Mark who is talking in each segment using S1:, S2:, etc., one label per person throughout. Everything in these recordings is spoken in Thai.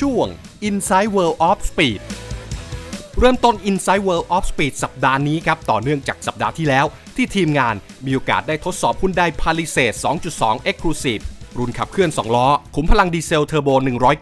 S1: ช่วง Inside World of Speed เริ่มต้น Inside World of Speed สัปดาห์นี้ครับ ต่อเนื่องจากสัปดาห์ที่แล้ว ที่ทีมงานมีโอกาสได้ทดสอบหุ้นได้ Palisade 2.2 Exclusive รุ่นขับเคลื่อน 2 ล้อ ขุมพลังดีเซลเทอร์โบ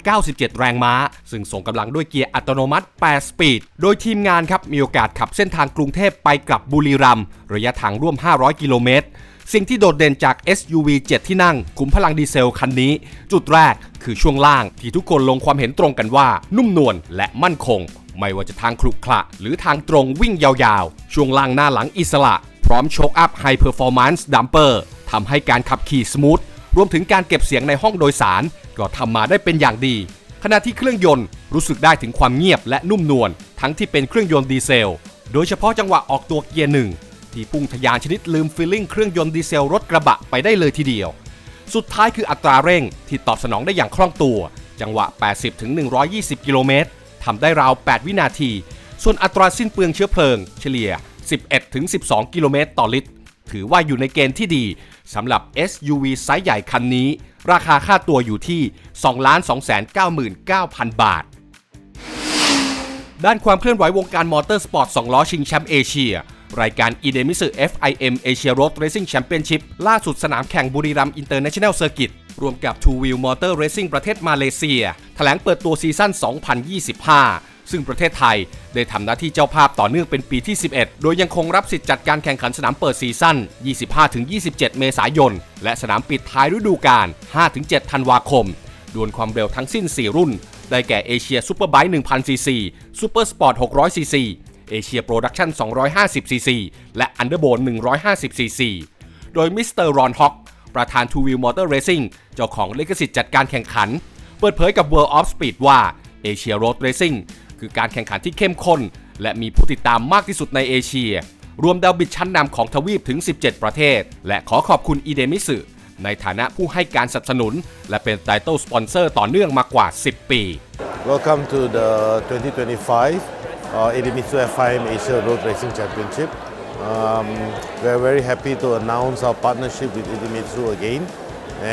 S1: 197 แรงม้า ซึ่งส่งกำลังด้วยเกียร์อัตโนมัติ 8 สปีด โดยทีมงานครับมีโอกาสขับเส้นทางกรุงเทพไปกลับบุรีรัมย์ระยะทางร่วม 500 กิโลเมตรสิ่งที่โดดเด่นจาก SUV 7 ที่นั่งขุมพลังดีเซลคันนี้ จุดแรกคือช่วงล่างที่ทุกคนลงความเห็นตรงกันว่า นุ่มนวลและมั่นคง ไม่ว่าจะทางคลุกคละหรือทางตรงวิ่งยาวๆ ช่วงล่างหน้าหลังอิสระ พร้อมโชคอัพไฮเพอร์ฟอร์แมนซ์ดัมเปอร์ทำให้การขับขี่สมูท รวมถึงการเก็บเสียงในห้องโดยสาร ก็ทำมาได้เป็นอย่างดี ขณะที่เครื่องยนต์รู้สึกได้ถึงความเงียบและนุ่มนวลทั้งที่เป็นเครื่องยนต์ดีเซล โดยเฉพาะจังหวะออกตัวเกียร์หนึ่งที่พุ่งทะยานชนิดลืมฟีลลิ่งเครื่องยนต์ดีเซลรถกระบะไปได้เลยทีเดียว สุดท้ายคืออัตราเร่งที่ตอบสนองได้อย่างคล่องตัว จังหวะ 80-120 กิโลเมตรทำได้ราว 8 วินาที ส่วนอัตราสิ้นเปลืองเชื้อเพลิง เฉลี่ย 11-12 กิโลเมตรต่อลิตร ถือว่าอยู่ในเกณฑ์ที่ดีสำหรับ SUV ไซส์ใหญ่คันนี้ ราคาค่าตัวอยู่ที่ 2,299,000 บาท ด้านความเคลื่อนไหววงการมอเตอร์สปอร์ต 2 ล้อชิงแชมป์เอเชีย รายการ e d e m i s FIM Asia Road Racing Championship ล่าสุดสนามแข่งบุรีรัมย์ International Circuit รวมกับ Two Wheel Motor Racing ประเทศมาเลเซีย แถลงเปิดตัวซีซั่น 2025 ซึ่งประเทศไทยได้ทำหน้าที่เจ้าภาพต่อเนื่องเป็นปีที่ 11 โดยยังคงรับสิทธิ์จัดการแข่งขันสนามเปิดซีซั่น 25-27 เมษายน และสนามปิดท้ายฤดูกาล 5-7 ธันวาคม ดวลความเร็วทั้งสิ้น 4 รุ่น ได้แก่เอเชียซูเปอร์ไบค์1,000ซีซีซูเปอร์สปอร์ต600ซีซีเอเชียโปรดักชั่น250ซีซีและอันเดอร์โบน150ซีซีโดยมิสเตอร์รอนฮอกประธาน Two Wheel Motor Racing เจ้าของลิขสิทธิ์จัดการแข่งขัน เปิดเผยกับ World of Speed ว่า Asia Road Racing คือการแข่งขันที่เข้มข้น และมีผู้ติดตามมากที่สุดในเอเชีย รวมดาวบิดชั้นนำของทวีปถึง 17 ประเทศ และขอขอบคุณอีเดมิสึในฐานะผู้ให้การสนับสนุน และเป็นไตเติลสปอนเซอร์ต่อเนื่องมากว่า 10 ปี
S2: Welcome to the 2025 uh, Idemitsu FIM Asia Road Racing Championship. Um, we are very happy to announce our partnership with Idemitsu again.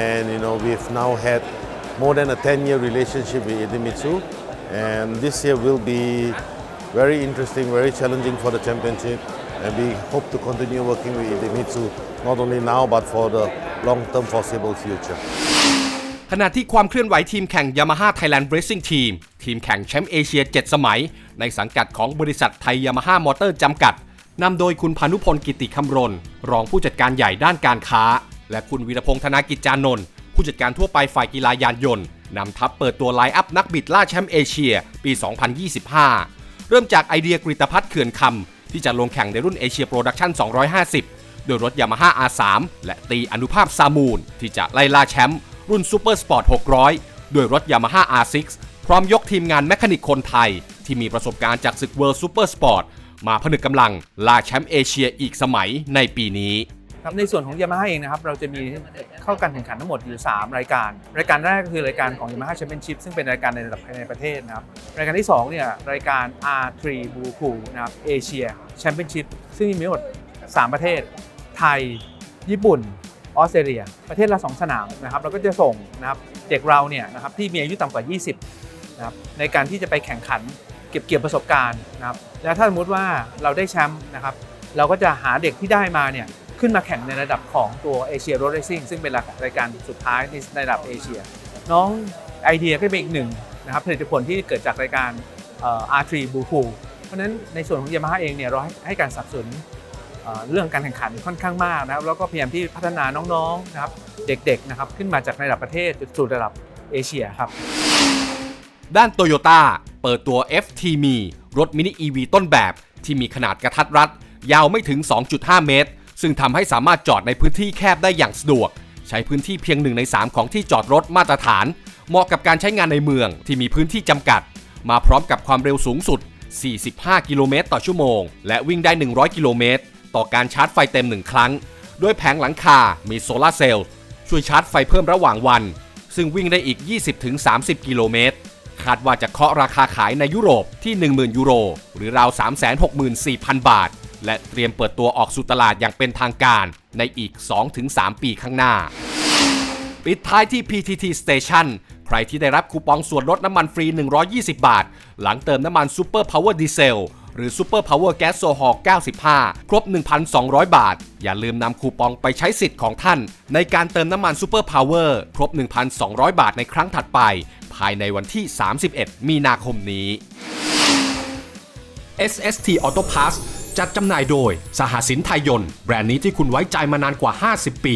S2: And you know, we've now had more than a 10-year relationship with Idemitsu. And this year will be very interesting, very challenging for the championship. And we hope to continue working with Idemitsu not only now but for the long-term foreseeable future.
S1: ขณะที่ความเคลื่อนไหวทีมแข่ง Yamaha Thailand Racing Team ทีมแข่งแชมป์เอเชีย 7 สมัย ในสังกัดของบริษัทไทยยามาฮ่ามอเตอร์จำกัด นำโดยคุณพานุพลกิติคำรณ รองผู้จัดการใหญ่ด้านการค้า และคุณวีรพงษ์ธนากิจจานนท์ ผู้จัดการทั่วไปฝ่ายกีฬายานยนต์นำทัพเปิดตัวไลน์อัพนักบิดล่าแชมป์เอเชีย ปี 2025 เริ่มจากไอเดียกริตพัฒน์เขื่อนคำ ที่จะลงแข่งในรุ่นเอเชียโปรดักชั่น 250 โดยรถยามาฮ่า R3 และตีอนุภาพซามูน ที่จะไล่ล่าแชมป์รุ่นซูเปอร์สปอร์ต 600 ด้วยรถ Yamaha R6 พร้อมยกทีมงานแมคานิกคนไทย ที่มีประสบการณ์จากศึก World Super Sport มาผนึกกำลังล่าแชมป์เอเชียอีกสมัยในปีนี้
S3: ครับในส่วนของยามาฮ่าเองนะครับเราจะมีเข้าการแข่งขันทั้งหมดอยู่ 3 รายการ รายการแรกก็คือรายการของ Yamaha Championship ซึ่งเป็นรายการในระดับภายในประเทศนะครับรายการที่2เนี่ยรายการ R3 b u k u นะครับเอเชียแชมเปี้ยนชิพซึ่งมีทั้งหมด 3 ประเทศ ไทย ญี่ปุ่นออสเตรเลีย ประเทศละ 2 สนามนะครับเราก็จะส่งนะครับเด็กเราเนี่ยนะครับที่มีอายุต่ำกว่า 20นะครับในการที่จะไปแข่งขันเก็บเกี่ยวประสบการณ์นะครับและถ้าสมมติว่าเราได้แชมป์นะครับเราก็จะหาเด็กที่ได้มาเนี่ย ขึ้นมาแข่งในระดับของตัวเอเชียโรดเรซิ่งซึ่งเป็นรายการสุดท้ายในระดับเอเชีย น้องไอเดียก็เป็นอีกหนึ่งนะครับผลิตผลที่เกิดจากรายการเอ่อ R3 b u k u เพราะฉะนั้นในส่วนของยามาฮ่าเองเนี่ยเราให้ใหการสนับสนุนเรื่องการแข่งขันค่อนข้างมากนะครับแล้วก็พยายามที่พัฒนาน้องๆนะครับเด็กๆนะครับขึ้นมาจากระดับประเทศสู่ระดับเอเชียครับ
S1: ด้านโตโยต้าเปิดตัว FT m i รถมินิ EV ต้นแบบที่มีขนาดกระทัดรัด ยาวไม่ถึง 2.5 เมตร ซึ่งทำให้สามารถจอดในพื้นที่แคบได้อย่างสะดวก ใช้พื้นที่เพียง1ใน 3 ของที่จอดรถมาตรฐาน เหมาะกับการใช้งานในเมืองที่มีพื้นที่จำกัด มาพร้อมกับความเร็วสูงสุด 45 กิโลเมตรต่อชั่วโมง และวิ่งได้ 100 กิโลเมตร ต่อการชาร์จไฟเต็ม1ครั้ง ด้วยแผงหลังคา มีโซลาร์เซลล์ ช่วยชาร์จไฟเพิ่มระหว่างวัน ซึ่งวิ่งได้อีก 20-30 กิโลเมตร คาดว่าจะเคาะราคาขายในยุโรปที่ 10,000 ยูโร หรือราว 364,000 บาท และเตรียมเปิดตัวออกสู่ตลาดอย่างเป็นทางการในอีก 2-3 ปีข้างหน้า ปิดท้ายที่ PTT Station ใครที่ได้รับคูปองส่วนลดน้ำมันฟรี 120 บาท หลังเติมน้ำมันซูเปอร์พาวเวอร์ดีเซลหรือซูเปอร์พาวเวอร์แก๊สโซฮอล95 ครบ 1,200 บาท อย่าลืมนำคูปองไปใช้สิทธิ์ของท่าน ในการเติมน้ำมันซูเปอร์พาวเวอร์ครบ 1,200 บาทในครั้งถัดไป ภายในวันที่ 31 มีนาคมนี้ SST Auto Pass จัดจำหน่ายโดยสหสินไทยยนต์แบรนด์นี้ที่คุณไว้ใจมานานกว่า 50 ปี